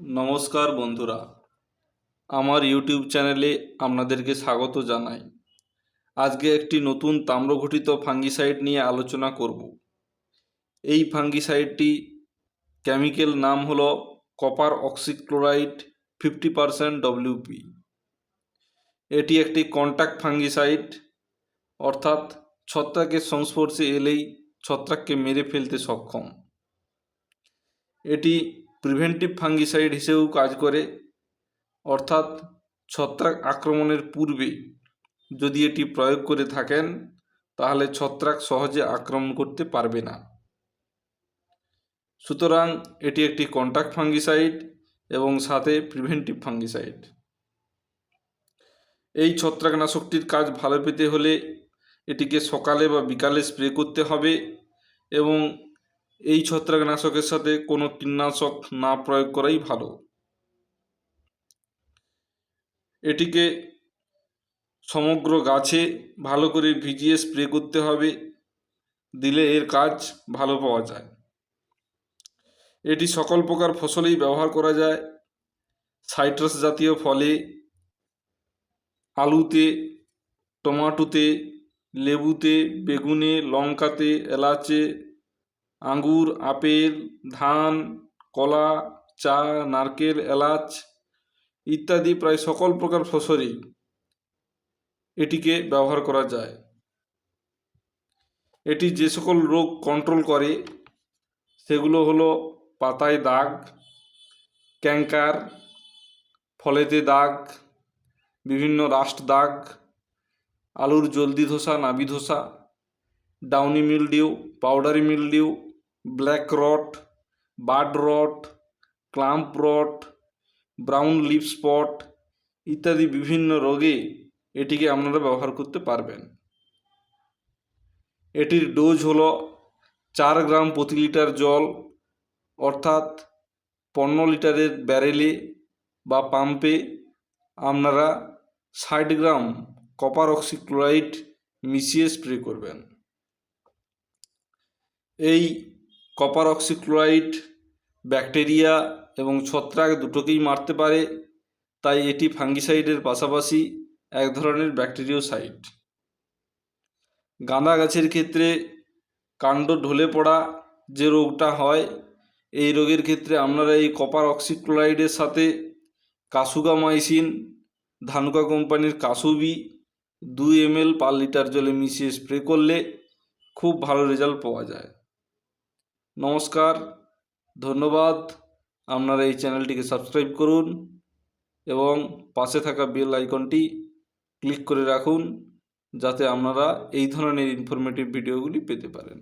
নমস্কার বন্ধুরা। আমার ইউটিউব চ্যানেলে আপনাদেরকে স্বাগত জানাই। আজকে একটি নতুন তাম্রঘটিত ফাঙ্গিসাইড নিয়ে আলোচনা করব। এই ফাঙ্গিসাইডটি কেমিক্যাল নাম হলো copper oxychloride fifty percent WP এটি একটি কন্ট্যাক্ট ফাঙ্গিসাইড, অর্থাৎ ছত্রাকের সংস্পর্শে এলেই ছত্রাককে মেরে ফেলতে সক্ষম। এটি প্রিভেন্টিভ ফাঙ্গিসাইড হিসেবেও কাজ করে। অর্থাৎ ছত্রাক আক্রমণের পূর্বে যদি এটি প্রয়োগ করে থাকেন, তাহলে ছত্রাক সহজে আক্রমণ করতে পারবে না। সুতরাং এটি একটি কন্ট্যাক্ট ফাঙ্গিসাইড এবং সাথে প্রিভেন্টিভ ফাঙ্গিসাইড এই ছত্রাকনাশকটির কাজ ভালো পেতে হলে এটিকে সকালে বা বিকালে স্প্রে করতে হবে এবং এই ছত্রাকনাশকের সাথে কোনো কীটনাশক না প্রয়োগ করাই ভালো। এটিকে সমগ্র গাছে ভালো করে ভিজিয়ে স্প্রে করতে হবে, দিলে এর কাজ ভালো পাওয়া যায়। এটি সকল প্রকার ফসলেই ব্যবহার করা যায়। সাইট্রাস জাতীয় ফলে, আলুতে, টমাটোতে, লেবুতে, বেগুনে, লঙ্কাতে, এলাচে আঙ্গুর, আপেল, ধান, কলা, চা, নারকেল, এলাচ ইত্যাদি প্রায় সকল প্রকার ফসলেই এটিকে ব্যবহার করা যায়। এটি যে সকল রোগ কন্ট্রোল করে, সেগুলো হলো পাতায় দাগ ক্যাঙ্কার ফলেতে দাগ, বিভিন্ন রাস্ট দাগ, আলুর জলদি ধসা, নাবি ধসা, downy mildew powdery mildew black rot bird rot clump rot brown leaf spot ইত্যাদি বিভিন্ন রোগে এটিকে আপনারা ব্যবহার করতে পারবেন। এটির ডোজ হলো চার গ্রাম প্রতি লিটার জল, অর্থাৎ পনেরো লিটারের ব্যারেলে বা পাম্পে আপনারা ষাট গ্রাম কপার অক্সিক্লোরাইড মিশিয়ে স্প্রে করবেন। এই কপার অক্সিক্লোরাইড, ব্যাকটেরিয়া এবং ছত্রাক দুটোকেই মারতে পারে, তাই এটি ফাঙ্গিসাইডের পাশাপাশি এক ধরনের ব্যাকটেরিওসাইড। গাঁদা গাছের ক্ষেত্রে কাণ্ড ঢলে পড়া যে রোগটা হয়, এই রোগের ক্ষেত্রে আপনারা এই কপার অক্সিক্লোরাইডের সাথে কাসুগামাইসিন, ধানুকা কোম্পানির কাসুবি দুই এমএল পার লিটার জলে মিশিয়ে স্প্রে করলে খুব ভালো রেজাল্ট পাওয়া যায়। নমস্কার, ধন্যবাদ। আপনারা এই চ্যানেলটিকে সাবস্ক্রাইব করুন এবং পাশে থাকা বেল আইকনটি ক্লিক করে রাখুন যাতে আপনারা এই ধরনের ইনফরমেটিভ ভিডিওগুলি পেতে পারেন।